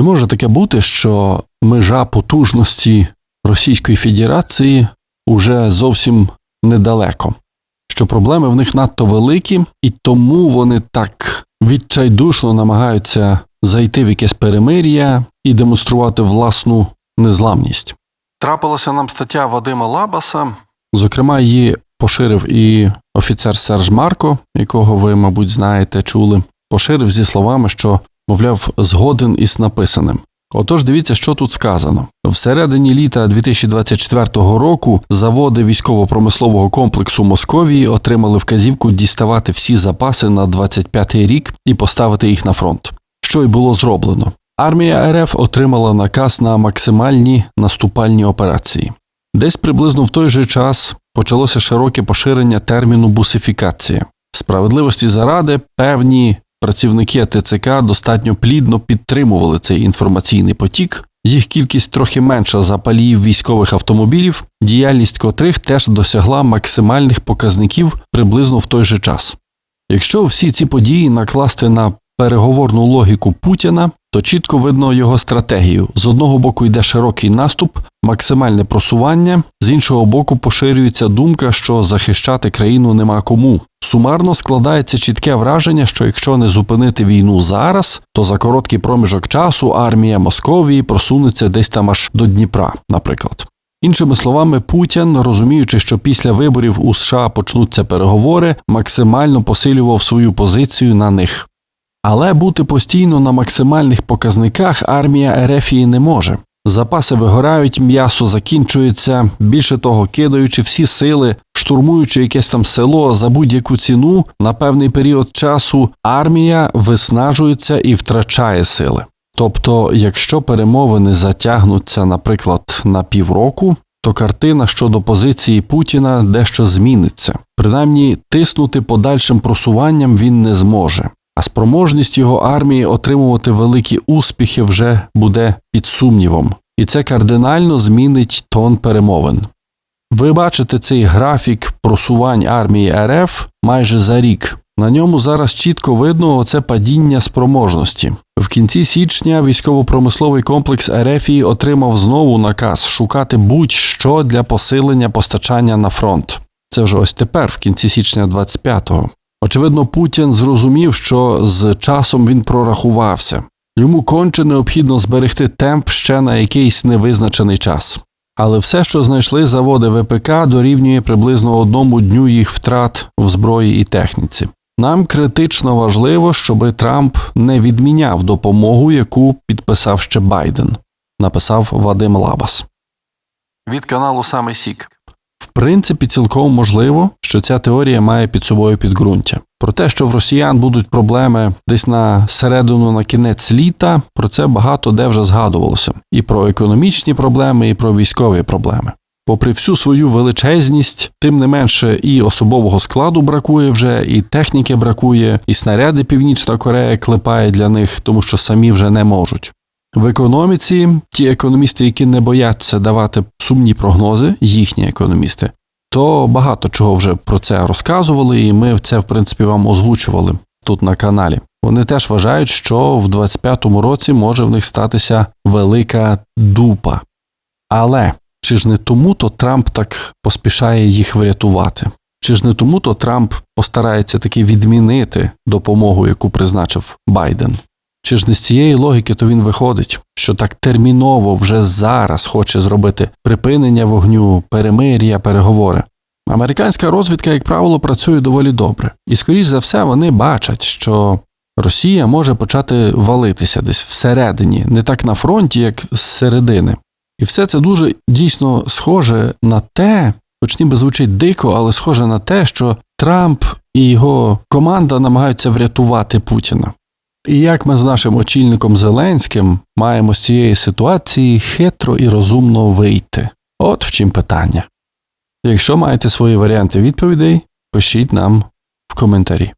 Чи може таке бути, що межа потужності Російської Федерації уже зовсім недалеко? Що проблеми в них надто великі, і тому вони так відчайдушно намагаються зайти в якесь перемир'я і демонструвати власну незламність. Трапилася нам стаття Вадима Лабаса, зокрема, її поширив і офіцер Серж Марко, якого ви, мабуть, знаєте, чули, поширив зі словами, що, мовляв, згоден із написаним. Отож, дивіться, що тут сказано. Всередині літа 2024 року заводи військово-промислового комплексу Московії отримали вказівку діставати всі запаси на 25-й рік і поставити їх на фронт. Що й було зроблено. Армія РФ отримала наказ на максимальні наступальні операції. Десь приблизно в той же час почалося широке поширення терміну бусифікація. Справедливості заради певні працівники ТЦК достатньо плідно підтримували цей інформаційний потік. Їх кількість трохи менша за паліїв військових автомобілів, діяльність котрих теж досягла максимальних показників приблизно в той же час. Якщо всі ці події накласти на переговорну логіку Путіна, то чітко видно його стратегію. З одного боку йде широкий наступ, максимальне просування, з іншого боку, поширюється думка, що захищати країну нема кому. Сумарно складається чітке враження, що якщо не зупинити війну зараз, то за короткий проміжок часу армія Московії просунеться десь там аж до Дніпра, наприклад. Іншими словами, Путін, розуміючи, що після виборів у США почнуться переговори, максимально посилював свою позицію на них. Але бути постійно на максимальних показниках армія Ерефії не може. Запаси вигорають, м'ясо закінчується, більше того, кидаючи всі сили, штурмуючи якесь там село за будь-яку ціну, на певний період часу армія виснажується і втрачає сили. Тобто, якщо перемовини затягнуться, наприклад, на півроку, то картина щодо позиції Путіна дещо зміниться. Принаймні, тиснути подальшим просуванням він не зможе а спроможність його армії отримувати великі успіхи вже буде під сумнівом, і це кардинально змінить тон перемовин. Ви бачите цей графік просувань армії РФ майже за рік. На ньому зараз чітко видно оце падіння спроможності. В кінці січня військово-промисловий комплекс Ерефії отримав знову наказ шукати будь-що для посилення постачання на фронт. Це вже ось тепер, в кінці січня 25-го. Очевидно, Путін зрозумів, що з часом він прорахувався. Йому конче необхідно зберегти темп ще на якийсь невизначений час. Але все, що знайшли заводи ВПК, дорівнює приблизно одному дню їх втрат в зброї і техніці. Нам критично важливо, щоб Трамп не відміняв допомогу, яку підписав ще Байден, написав Вадим Лабас. Від каналу Саме Сік. Принципі, цілком можливо, що ця теорія має під собою підґрунтя. Про те, що в росіян будуть проблеми десь на середину на кінець літа, про це багато де вже згадувалося. І про економічні проблеми, і про військові проблеми. Попри всю свою величезність, тим не менше і особового складу бракує вже, і техніки бракує, і снаряди Північна Корея клепає для них, тому що самі вже не можуть. В економіці ті економісти, які не бояться давати сумні прогнози, їхні економісти, то багато чого вже про це розказували, і ми це, в принципі, вам озвучували тут на каналі. Вони теж вважають, що в 25-му році може в них статися велика дупа. Але чи ж не тому то Трамп так поспішає їх врятувати? Чи ж не тому то Трамп постарається таки відмінити допомогу, яку призначив Байден? Чи ж не з цієї логіки то він виходить, що так терміново вже зараз хоче зробити припинення вогню, перемир'я, переговори? Американська розвідка, як правило, працює доволі добре, і, скоріш за все, вони бачать, що Росія може почати валитися десь всередині, не так на фронті, як з середини. І все це дуже дійсно схоже на те, хоч ніби звучить дико, але схоже на те, що Трамп і його команда намагаються врятувати Путіна. І як ми з нашим очільником Зеленським маємо з цієї ситуації хитро і розумно вийти? От в чим питання. Якщо маєте свої варіанти відповідей, пишіть нам в коментарі.